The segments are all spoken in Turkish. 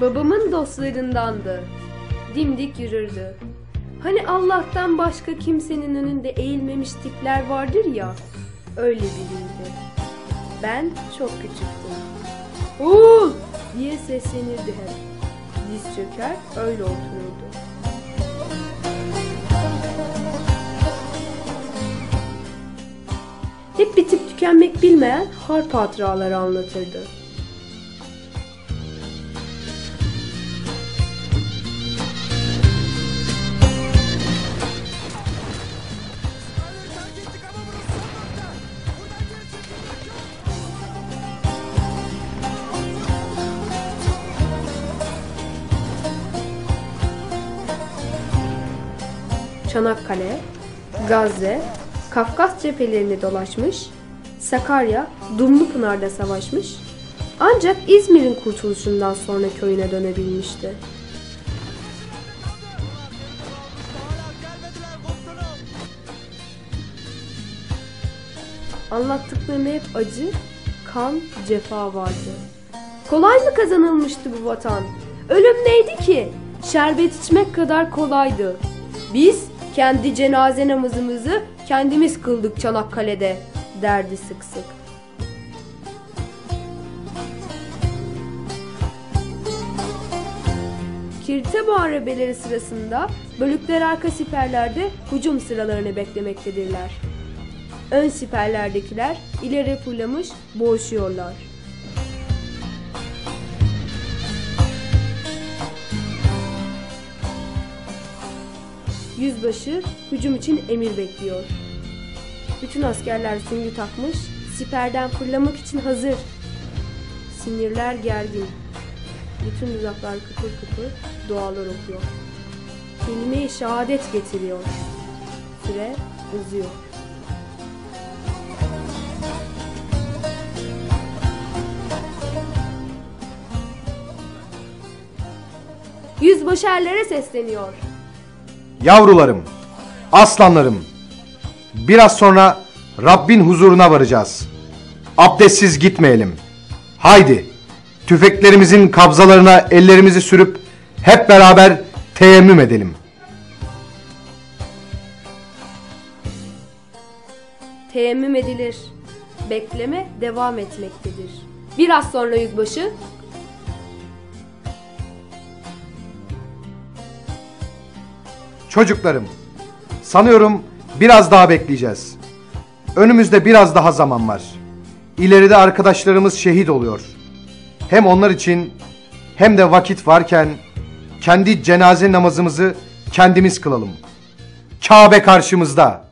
Babamın dostlarındandı. Dimdik yürürdü. Hani Allah'tan başka kimsenin önünde eğilmemiş tipler vardır ya. Öyle biriydi. Ben çok küçüktüm. Oğul diye seslenirdi hep. Diz çöker öyle otururdu. Hep bitip tükenmek bilmeyen harp hatıraları anlatırdı. Çanakkale, Gazze, Kafkas cephelerini dolaşmış, Sakarya, Dumlupınar'da savaşmış, ancak İzmir'in kurtuluşundan sonra köyüne dönebilmişti. Anlattıklarında hep acı, kan, cefa vardı. Kolay mı kazanılmıştı bu vatan? Ölüm neydi ki? Şerbet içmek kadar kolaydı. Biz kendi cenaze namazımızı kendimiz kıldık Çanakkale'de derdi sık sık. Kirte muharebeleri sırasında bölükler arka siperlerde hücum sıralarını beklemektedirler. Ön siperlerdekiler ileri fırlamış boğuşuyorlar. Yüzbaşı hücum için emir bekliyor. Bütün askerler süngü takmış, siperden fırlamak için hazır. Sinirler gergin. Bütün dudaklar kıpır kıpır dualar okuyor. Kelime-i şehadet getiriyor. Süre uzuyor. Yüzbaşı erlere sesleniyor. Yavrularım, aslanlarım, biraz sonra Rabbin huzuruna varacağız. Abdestsiz gitmeyelim. Haydi, tüfeklerimizin kabzalarına ellerimizi sürüp hep beraber teyemmüm edelim. Teyemmüm edilir. Bekleme devam etmektedir. Biraz sonra yüzbaşı Çocuklarım, sanıyorum biraz daha bekleyeceğiz. Önümüzde biraz daha zaman var. İleride arkadaşlarımız şehit oluyor. Hem onlar için hem de vakit varken kendi cenaze namazımızı kendimiz kılalım. Kabe karşımızda.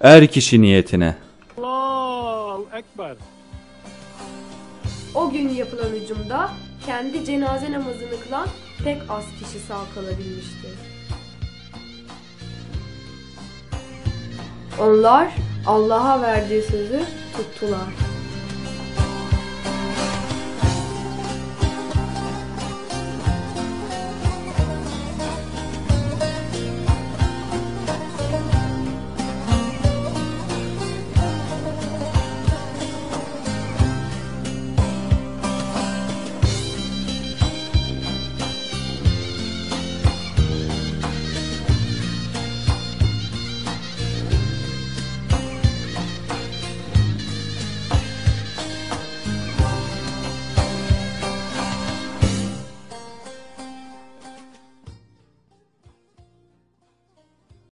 Er kişi niyetine. Allahu Ekber. o gün yapılan hücumda kendi cenaze namazını kılan pek az kişi sağ kalabilmişti. Onlar Allah'a verdiği sözü tuttular.